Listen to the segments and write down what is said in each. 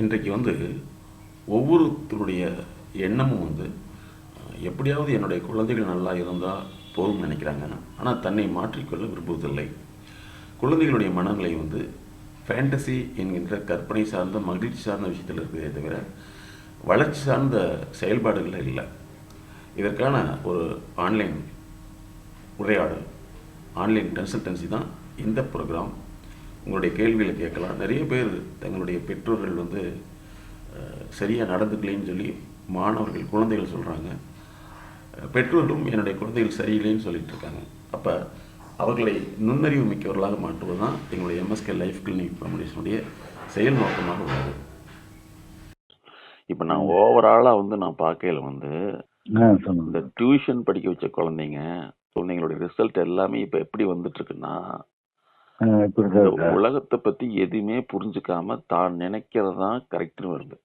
இன்றைக்கு வந்து ஒவ்வொருத்தருடைய எண்ணமும் வந்து எப்படியாவது என்னுடைய குழந்தைகள் நல்லா இருந்தால் போதும்னு நினைக்கிறாங்க. ஆனால் தன்னை மாற்றிக்கொள்ள விரும்புவதில்லை. குழந்தைகளுடைய மனநிலை வந்து ஃபேண்டசி என்கின்ற கற்பனை சார்ந்த மகிழ்ச்சி சார்ந்த விஷயத்தில் இருக்கிறதே தவிர வளர்ச்சி சார்ந்த செயல்பாடுகளில் இல்லை. இதற்கான ஒரு ஆன்லைன் உரையாடல் ஆன்லைன் கன்சல்டன்சி தான் இந்த ப்ரோக்ராம் உங்களுடைய கேள்விகளை கேட்கலாம். நிறைய பேர் தங்களுடைய பெற்றோர்கள் வந்து சரியாக நடந்துக்கலைன்னு சொல்லி மாணவர்கள் குழந்தைகள் சொல்கிறாங்க பெற்றோர்களும் என்னுடைய குழந்தைகள் சரியில்லைன்னு சொல்லிட்டு இருக்காங்க. அப்போ அவர்களை நுண்ணறிவு மிக்கவர்களாக மாற்றுவது தான் எங்களுடைய எம்எஸ்கே லைஃப் கிளினிக் ஃபவுண்டேஷனுடைய செயல் நோக்கமாக உள்ளது. இப்போ நான் ஓவராலாக வந்து நான் பார்க்கையில வந்து இந்த டியூஷன் படிக்க வச்ச குழந்தைங்க குழந்தைங்களுடைய ரிசல்ட் எல்லாமே இப்போ எப்படி வந்துட்டு இருக்குன்னா ஆ, இப்படி இந்த? உலகத்தை பத்தி எதுவுமே புரிஞ்சுக்காம தான் நினைக்கிறது தான் கரெக்ட்னு வருது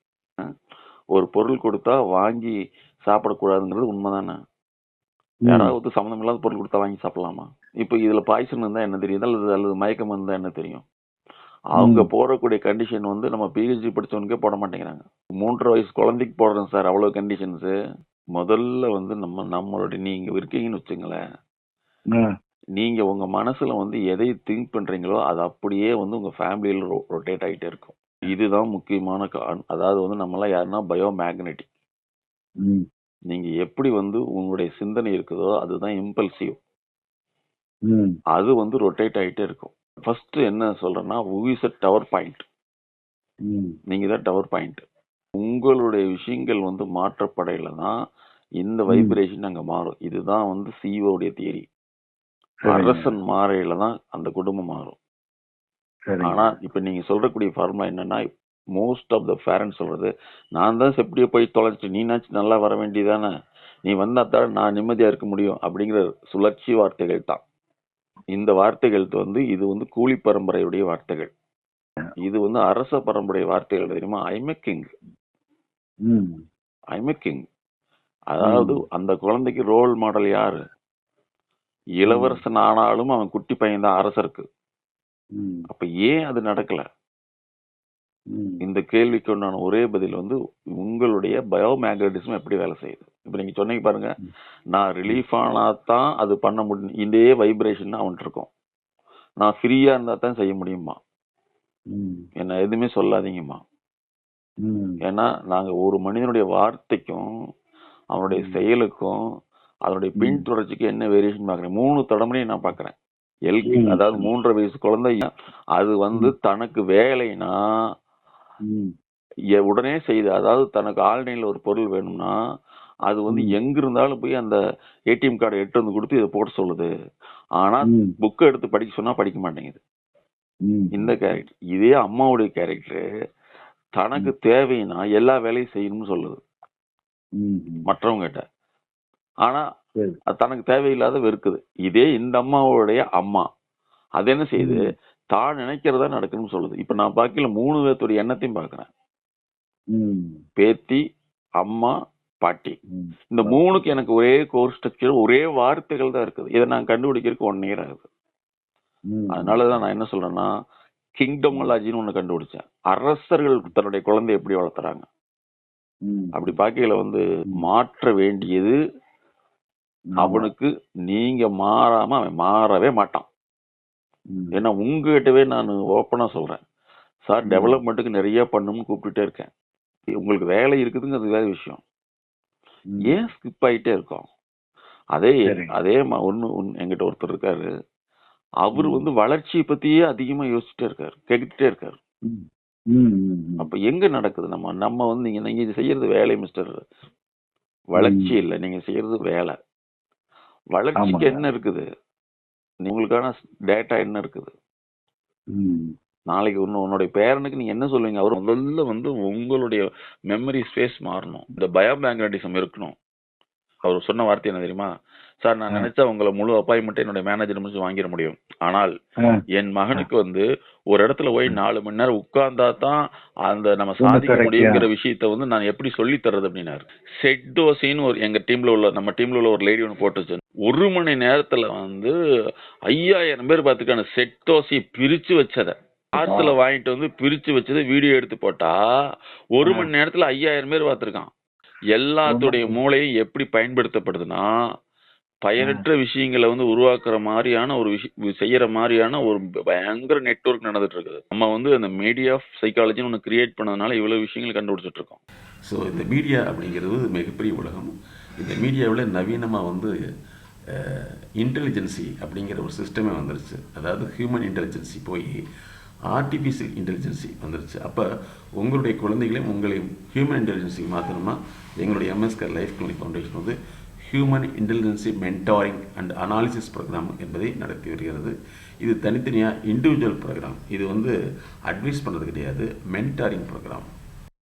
ஒரு பொருள் கொடுத்தா வாங்கி சாப்பிடக்கூடாதுங்கிறது உண்மைதானே? யாராவது சம்மந்தம் இல்லாத பொருள் கொடுத்தா வாங்கி சாப்பிடலாமா? இப்போ இதுல பாய்சன் இருந்தா என்ன தெரியுது அல்லது அல்லது மயக்கம் இருந்தா என்ன தெரியும்? அவங்க. போடக்கூடிய கண்டிஷன் வந்து நம்ம பிஹெச்டி படிச்சவனுக்கே போட மாட்டேங்கிறாங்க. மூன்றரை வயசு குழந்தைக்கு போடுறோம் சார் அவ்வளவு கண்டிஷன்ஸ் முதல்ல வந்து நம்ம நம்மளுடைய நீங்க இருக்கீங்கன்னு வச்சுங்களேன். ஆ, நீங்க உங்க மனசுல வந்து எதை திங்க் பண்றீங்களோ அது அப்படியே வந்து உங்க ஃபேமிலியில ரொட்டேட் ஆகிட்டே இருக்கும். இதுதான் முக்கியமான கா- அதாவது வந்து நம்மளாம் யாருன்னா பயோ மேக்னெட்டிக் ம், நீங்க எப்படி வந்து உங்களுடைய சிந்தனை இருக்குதோ அதுதான் இம்பல்சிவ் அது வந்து ரொட்டேட் ஆகிட்டே இருக்கும். ஃபர்ஸ்ட் என்ன சொல்றேன்னா இஸ் அ டவர் பாயிண்ட் ம், நீங்க தான் டவர் பாயிண்ட் உங்களுடைய விஷயங்கள் வந்து மாற்றப்படையில தான் இந்த. வைப்ரேஷன் அங்க மாறும். இதுதான் வந்து சிஓடைய தியரி. அரசன் மாறையில தான் அந்த குடும்பம் மாறும். ஆனா இப்ப நீங்க சொல்றக்கூடிய ஃபார்முலா என்னன்னா மோஸ்ட் ஆஃப் த பேரண்ட்ஸ் சொல்றது நான் தான் எப்படியோ போய் தொலைச்சிட்டு நீனாச்சும் நல்லா வர வேண்டியதானே? நீ வந்தா தான் நான் நிம்மதியா இருக்க முடியும்? அப்படிங்கிற சுழற்சி வார்த்தைகள் தான். இந்த வார்த்தைகள் வந்து இது வந்து கூலி பரம்பரையுடைய வார்த்தைகள். இது வந்து அரச பரம்பரை வார்த்தைகள் தெரியுமா? ஐம் கிங் ஐம் கிங் அதாவது. அந்த குழந்தைக்கு ரோல் மாடல் யாரு? இளவரசன் ஆனாலும் அவன் குட்டி பையன் தான் அரசருக்கு அப்ப ஏன் அது நடக்கல. இந்த கேள்விக்கு உண்டான ஒரே பதில் வந்து உங்களுடைய பயோமேக்னட்டிசம் எப்படி வேலை செய்யுது? இப்ப நீங்க சொன்னீங்க பாருங்க. நான் ரிலீஃப் ஆனா தான் அது பண்ண முடியும். இதே வைப்ரேஷன் அவன்கிட்ட இருக்கும் நான் ஃப்ரீயா இருந்தா தான் செய்ய முடியுமா? என்ன எதுவுமே சொல்லாதீங்கம்மா. ஏன்னா நாங்க ஒரு மனிதனுடைய வார்த்தைக்கும் அவனுடைய. செயலுக்கும் அதனுடைய ம். பின்தொடர்ச்சிக்கு என்ன வேரியேஷன் பாக்குறேன் மூணு தடமுறையும் நான் பாக்குறேன் எல்கி. அதாவது மூன்றரை வயசு குழந்தை. அது வந்து தனக்கு வேலைனா உடனே செய்து அதாவது தனக்கு ஆன்லைன்ல ஒரு பொருள் வேணும்னா அது வந்து. எங்க இருந்தாலும் போய் அந்த ஏடிஎம் கார்டை எடுத்து வந்து கொடுத்து இதை போட சொல்லுது. ஆனா புக்கை எடுத்து படிக்க சொன்னா படிக்க மாட்டேங்குது. இந்த கேரக்டர் இதே அம்மாவுடைய கேரக்டர் தனக்கு தேவைன்னா எல்லா வேலையும் செய்யணும்னு சொல்லுது. மற்றவங்க கிட்ட ஆனா தனக்கு தேவையில்லாத வெறுக்குது. இதே இந்த அம்மாவுடைய அம்மா. அது என்ன செய்யுது. தான் நினைக்கிறதா நடக்கணும்னு சொல்லுது. இப்ப நான் பாக்கல மூணு பேர்த்துடைய எண்ணத்தையும் பாக்குறேன். பேத்தி அம்மா பாட்டி. இந்த மூணுக்கு எனக்கு ஒரே கோர் ஸ்ட்ரக்சர் ஒரே வார்த்தைகள் தான் இருக்குது. இதை நான் கண்டுபிடிக்கிறதுக்கு ஒன் இயர் ஆகுது. அதனாலதான் நான் என்ன சொல்றேன்னா கிங்டமாலஜின்னு ஒண்ணு கண்டுபிடிச்சேன். அரசர்கள் தன்னுடைய குழந்தை எப்படி வளர்த்துறாங்க. அப்படி பார்க்கையில வந்து மாற்ற வேண்டியது அவனுக்கு நீங்க மாறாம அவன் மாறவே மாட்டான். ஏன்னா உங்ககிட்டவே நான் ஓப்பனா சொல்றேன். சார். டெவலப்மெண்ட்டுக்கு நிறைய பண்ணணும்னு கூப்பிட்டுட்டே இருக்கேன். உங்களுக்கு வேலை இருக்குதுங்கிறது வேற விஷயம். ஏன் ஸ்கிப் ஆயிட்டே இருக்கோம்? அதே. அதே ஒண்ணு என்கிட்ட ஒருத்தர் இருக்காரு. அவர். வந்து வளர்ச்சியை பத்தியே அதிகமா யோசிச்சுட்டே இருக்காரு கேட்டுட்டே இருக்காரு. அப்ப எங்க நடக்குது? நம்ம நம்ம வந்து நீங்க நீங்க இது செய்யறது வேலை மிஸ்டர். வளர்ச்சி இல்ல நீங்க செய்யறது வேலை. வளர்ச்சிக்கு. என்ன இருக்குது? உங்களுக்கான டேட்டா என்ன இருக்குது. நாளைக்கு ஒன்னு உன்னுடைய பேரனுக்கு நீங்க என்ன சொல்லுவீங்க? அவர் முதல்ல வந்து உங்களுடைய மெமரி ஸ்பேஸ் மாறணும். இந்த பயோமேக்னட்டிசம் இருக்கணும். அவர் சொன்ன வார்த்தை என்ன தெரியுமா? சார் நான். நினைச்சா உங்களை முழு அப்பாயின்மெண்ட் என்னுடைய மேனேஜர் முடிச்சு வாங்கிட முடியும். ஆனால். என் மகனுக்கு வந்து ஒரு இடத்துல போய் நாலு மணி நேரம் உட்கார்ந்தா தான் அந்த நம்ம சாதிக்க முடியுங்கிற விஷயத்த வந்து நான் எப்படி சொல்லி தர்றது? அப்படின்னாரு. செட்டோசின்னு ஒரு எங்க டீம்ல உள்ள நம்ம டீம்ல உள்ள ஒரு லேடி ஒன்று போட்டுச்சு. ஒரு மணி நேரத்துல வந்து ஐயாயிரம் பேர் பார்த்துக்கான செட்டோசி பிரிச்சு வச்சத. பார்சல வாங்கிட்டு வந்து பிரிச்சு வச்சதை வீடியோ எடுத்து போட்டா ஒரு. மணி நேரத்துல ஐயாயிரம் பேர் பார்த்திருக்கான் எல்லாத்துடைய மூளையும் எப்படி பயன்படுத்தப்படுதுன்னா பயனற்ற விஷயங்களை வந்து உருவாக்குற மாதிரியான ஒரு விஷயம் செய்யற மாதிரியான ஒரு பயங்கர நெட்வொர்க் நடந்துட்டு இருக்குது நம்ம வந்து அந்த மீடியா ஆஃப் சைக்காலஜின்னு ஒன்று கிரியேட் பண்ணதுனால இவ்வளவு விஷயங்கள் கண்டுபிடிச்சிட்டு இருக்கோம் ஸோ இந்த மீடியா அப்படிங்கிறது மிகப்பெரிய உலகம். இந்த மீடியாவில் நவீனமாக வந்து இன்டெலிஜென்சி அப்படிங்கிற ஒரு சிஸ்டமே வந்துருச்சு. அதாவது ஹியூமன் இன்டெலிஜென்சி போய் ஆர்டிஃபிஷியல் இன்டெலிஜென்சி வந்துருச்சு. அப்போ உங்களுடைய குழந்தைகளையும் உங்களையும் ஹியூமன் இன்டெலிஜென்சி மாற்றணுமா எங்களுடைய எம்எஸ்கர் லைஃப் கிளினிக் ஃபவுண்டேஷன் வந்து human intelligence mentoring and analysis programme என்பதை நடத்தி வருகிறது. இது தனித்தனியாக இண்டிவிஜுவல் ப்ரோக்ராம் இது வந்து அட்வைஸ் பண்ணுறது கிடையாது மென்டாரிங் ப்ரோக்ராம்